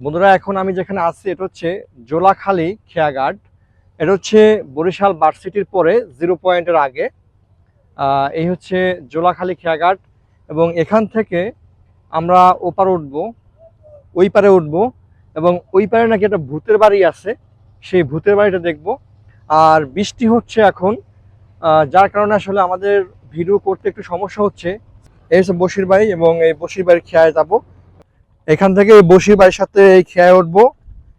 বন্ধুরা, এখন আমি যেখানে আছি, এটা হচ্ছে জোলাখালী খেয়াঘাট। এটা হচ্ছে বরিশাল ভার্সিটির পরে জিরো পয়েন্টের আগে। এই হচ্ছে জোলাখালী খেয়াঘাট এবং এখান থেকে আমরা ওপার উঠব, ওই পারে উঠব এবং ওই পারে নাকি একটা ভূতের বাড়ি আছে, সেই ভূতের বাড়িটা দেখব। আর বৃষ্টি হচ্ছে এখন যার কারণে আসলে আমাদের ভিডিও করতে একটু সমস্যা হচ্ছে। এই হচ্ছে বসির বাড়ি এবং এই বসির বাড়ির খেয়ায় যাব। এখান থেকে বসির বাড়ির সাথে এই খেয়ায় উঠবো।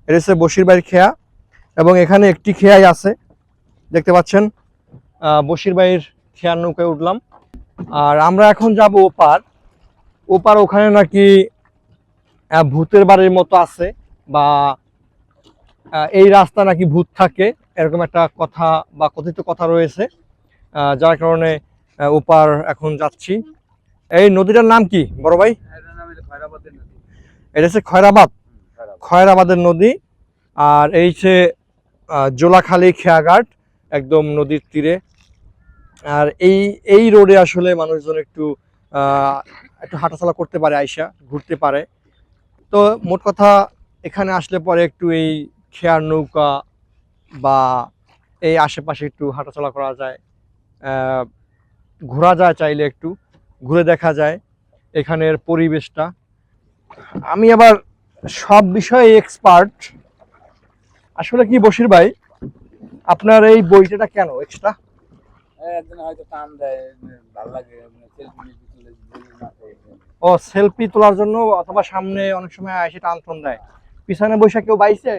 এটা হচ্ছে বসির বাড়ির খেয়া এবং এখানে একটি খেয়াই আছে। দেখতে পাচ্ছেন? বসির বাড়ির খেয়ার নৌকায় উঠলাম। আর আমরা এখন যাব ওপার। ওপার ওখানে নাকি ভূতের বাড়ির মতো আছে বা এই রাস্তা নাকি ভূত থাকে, এরকম একটা কথা বা কথিত কথা রয়েছে। যার কারণে ওপার এখন যাচ্ছি। এই নদীটার নাম কি, বড় ভাই? এটা হচ্ছে খয়রাবাদ। খয়রাবাদের নদী। আর এই হচ্ছে জোলাখালী খেয়াঘাট একদম নদীর তীরে। আর এই এই রোডে আসলে মানুষজন একটু একটু হাঁটাচলা করতে পারে আইসা ঘুরতে পারে। তো মোট কথা এখানে আসলে পরে একটু এই খেয়ার নৌকা বা এই আশেপাশে একটু হাঁটাচলা করা যায়। ঘোরা যায় চাইলে একটু ঘুরে দেখা যায়। এখানের পরিবেশটা। আমি আবার সব বিষয়ে এক্সপার্ট আসলে কি বসির ভাই আপনার এই বইটা কেন এক্সট্রা টান তুলে ও সেলফি তোলার জন্য অথবা সামনে অনেক সময় এসে টানটন দেয়। পিছনে বৈশা কেউ বাইছে।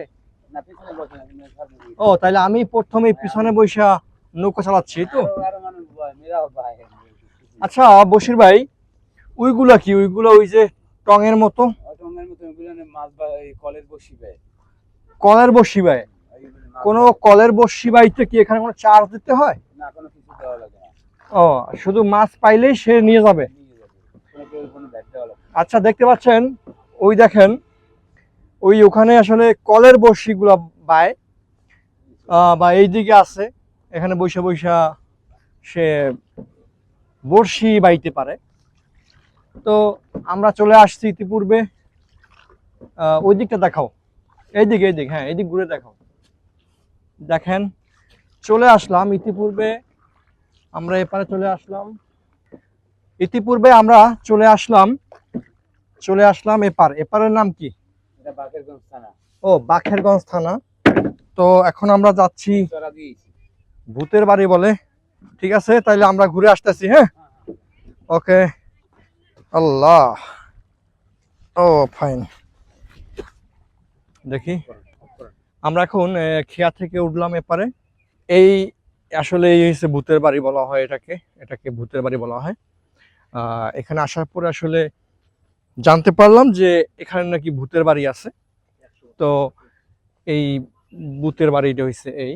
ও তাহলে আমি প্রথমে পিছনে বৈশা নৌকা চালাচ্ছি তো। আচ্ছা বসির ভাই ওইগুলা কি? ওইগুলা ওই যে মতো? অটোমের মতো ওগুলো মাছ বা এই কলেজ বসিবে কলের বসি ভাই এইগুলো কোনো কলের বসি বাইতে কি এখানে কোনো চার্জ দিতে হয়? না কোনো কিছু দেওয়া লাগে না। ও শুধু মাছ পাইলেই সে নিয়ে যাবে। আচ্ছা দেখতে পাচ্ছেন ওই দেখেন ওই ওখানে আসলে কলের বড়শিগুলা বায় বা এইদিকে আছে এখানে বৈশা বৈশা সে বড়শি বাইতে পারে। তো আমরা চলে আসছি ইতিপূর্বে। ওই দিকটা দেখাও। এইদিকে এইদিক হ্যাঁ এইদিক ঘুরে দেখাও। দেখেন চলে আসলাম ইতিপূর্বে। আমরা এপারে চলে আসলাম। ইতিপূর্বে আমরা চলে আসলাম চলে আসলাম এপার। এপারের নাম কি? ও বাখেরগঞ্জ থানা। তো এখন আমরা যাচ্ছি ভূতের বাড়ি বলে। ঠিক আছে তাইলে আমরা ঘুরে আসতেছি হ্যাঁ। ওকে। আল্লাহ। ও ফাইন দেখি। আমরা এখন খেয়া থেকে উঠলাম এপারে। এই আসলে এই হচ্ছে ভূতের বাড়ি বলা হয় এটাকে। এটাকে ভূতের বাড়ি বলা হয়। এখানে আসার পরে আসলে জানতে পারলাম যে এখানে নাকি ভূতের বাড়ি আছে। তো এই ভূতের বাড়িটা হয়েছে এই।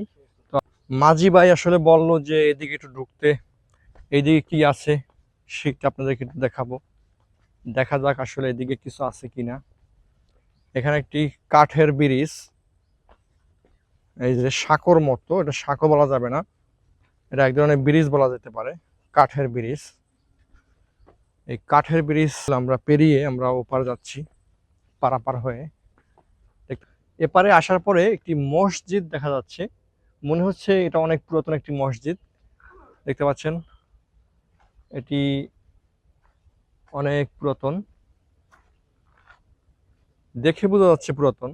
তো মাঝি ভাই আসলে বলল যে এদিকে একটু ঢুকতে। এইদিকে কি আছে সেটা আপনাদেরকে একটু দেখাবো। দেখা যাক আসলে এদিকে কিছু আছে কিনা। এখানে একটি কাঠের ব্রিজ। এই যে সাঁকোর মতো, এটা সাঁকো বলা যাবে না। এটা এক ধরনের ব্রিজ বলা যেতে পারে, কাঠের ব্রিজ। এই কাঠের ব্রিজ আমরা পেরিয়ে আমরা ওপার যাচ্ছি, পারাপার হয়ে। এপারে আসার পরে একটি মসজিদ দেখা যাচ্ছে। মনে হচ্ছে এটা অনেক পুরাতন একটি মসজিদ। দেখতে পাচ্ছেন, এটি অনেক পুরাতন। দেখে বোঝা যাচ্ছে পুরাতন।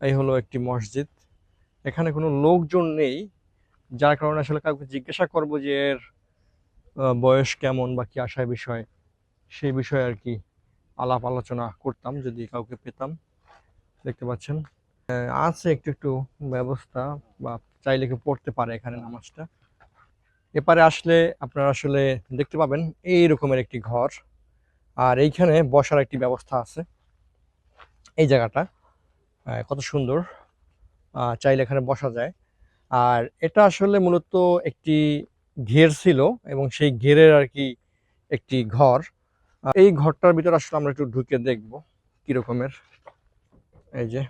এই হলো একটি মসজিদ। এখানে কোনো লোকজন নেই, যার কারণে আসলে কাউকে জিজ্ঞাসা করব যে এর বয়স কেমন বা কি আশায় বিষয়। সেই বিষয়ে আর কি আলাপ আলোচনা করতাম, যদি কাউকে পেতাম। দেখতে পাচ্ছেন? আছে একটু একটু ব্যবস্থা বা চাইলে কেউ পড়তে পারে এখানে নামাজটা। এপারে আসলে আপনারা আসলে দেখতে পাবেন এই রকমের একটি ঘর। আর এইখানে বসার একটি ব্যবস্থা আছে। এই জায়গাটা কত সুন্দর। চাইলে এখানে বসা যায়। আর এটা আসলে মূলত একটি ঘের ছিল এবং সেই ঘেরের আর কি একটি ঘর। এই ঘরটার ভিতর আসলে আমরা একটু ঢুকে দেখব রকমের এই যে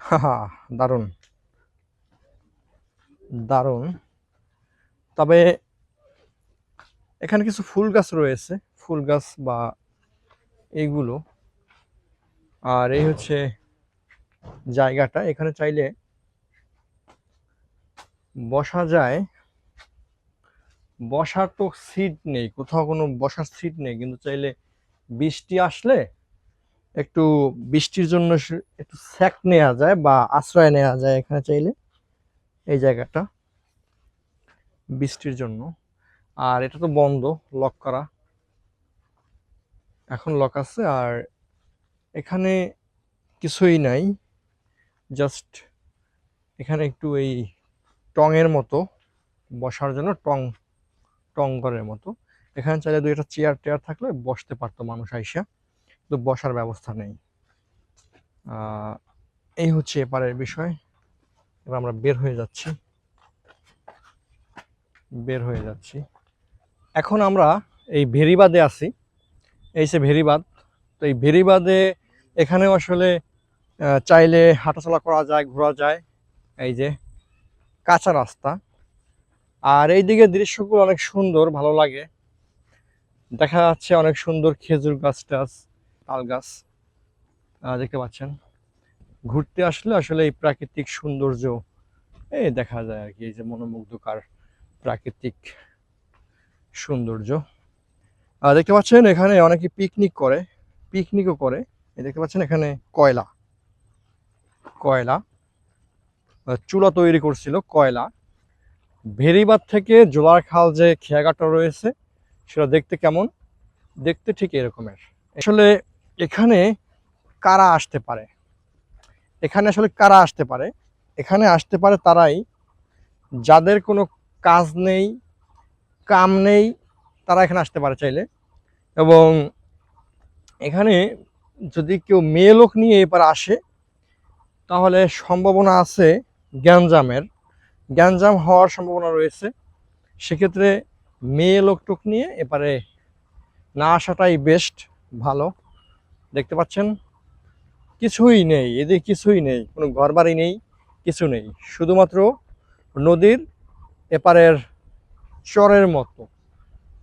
হা দারুণ। দারুণ। তবে এখানে কিছু ফুল গাছ রয়েছে, ফুল গাছ বা এইগুলো আর এই হচ্ছে জায়গাটা, এখানে চাইলে বসা যায়। বসার তো সিট নেই, কোথাও কোনো বসার সিট নেই, কিন্তু চাইলে বৃষ্টি আসলে একটু বৃষ্টির জন্য একটু স্যাক নেওয়া যায় বা আশ্রয় নেওয়া যায় এখানে চাইলে। এই জায়গাটা বৃষ্টির জন্য। আর এটা তো বন্ধ লক করা। এখন লক আছে, আর এখানে কিছুই নাই। জাস্ট এখানে একটু এই টঙের মতো, বসার জন্য টং টং ঘরের মতো। এখানে চাইলে দুই একটা চেয়ার টেয়ার থাকলে বসতে পারতো মানুষ আইসা, কিন্তু বসার ব্যবস্থা নেই। এই হচ্ছে এপারের বিষয়। এবার আমরা বের হয়ে যাচ্ছি। বের হয়ে যাচ্ছি। এখন আমরা এই ভেরিবাদে আছি। এই সে ভেরিবাদ, তো এই ভেরিবাদে এখানেও আসলে চাইলে হাঁটাচলা করা যায়, ঘোরা যায়। এই যে কাঁচা রাস্তা। আর এইদিকে দৃশ্যগুলো অনেক সুন্দর, ভালো লাগে। দেখা যাচ্ছে অনেক সুন্দর খেজুর গাছ টাছ, তাল গাছ। দেখতে পাচ্ছেন। ঘুরতে আসলে আসলে এই প্রাকৃতিক সৌন্দর্য এই দেখা যায় আর কি, এই যে মনোমুগ্ধকার প্রাকৃতিক সৌন্দর্য। আর দেখতে পাচ্ছেন এখানে অনেকে পিকনিক করে পিকনিকও করে। দেখতে পাচ্ছেন এখানে কয়লা কয়লা চুলা তৈরি করছিল কয়লা। ভেরিবাদ থেকে জোলার খাল যে খেয়াঘাটটা রয়েছে, সেটা দেখতে কেমন? দেখতে ঠিক এরকমের। আসলে এখানে কারা আসতে পারে? এখানে আসলে কারা আসতে পারে? এখানে আসতে পারে তারাই। যাদের কোনো কাজ নেই, কাম নেই, তারা এখানে আসতে পারে চাইলে। এবং এখানে যদি কেউ মেয়ে লোক নিয়ে এবার আসে, তাহলে সম্ভাবনা আছে গ্যাঞ্জামের। গ্যাঞ্জাম হওয়ার সম্ভাবনা রয়েছে। সেক্ষেত্রে মেয়ে লোকটুক নিয়ে এপারে না আসাটাই বেস্ট ভালো। দেখতে পাচ্ছেন? কিছুই নেই, এদের কিছুই নেই, কোনো ঘরবাড়ি নেই, কিছু নেই। শুধুমাত্র নদীর এপারের চরের মতো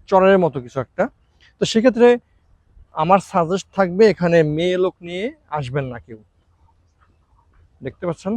চরের মতো কিছু একটা। তো সেক্ষেত্রে আমার সাজেস্ট থাকবে এখানে মেয়ে লোক নিয়ে আসবেন না কেউ। দেখতে পাচ্ছেন?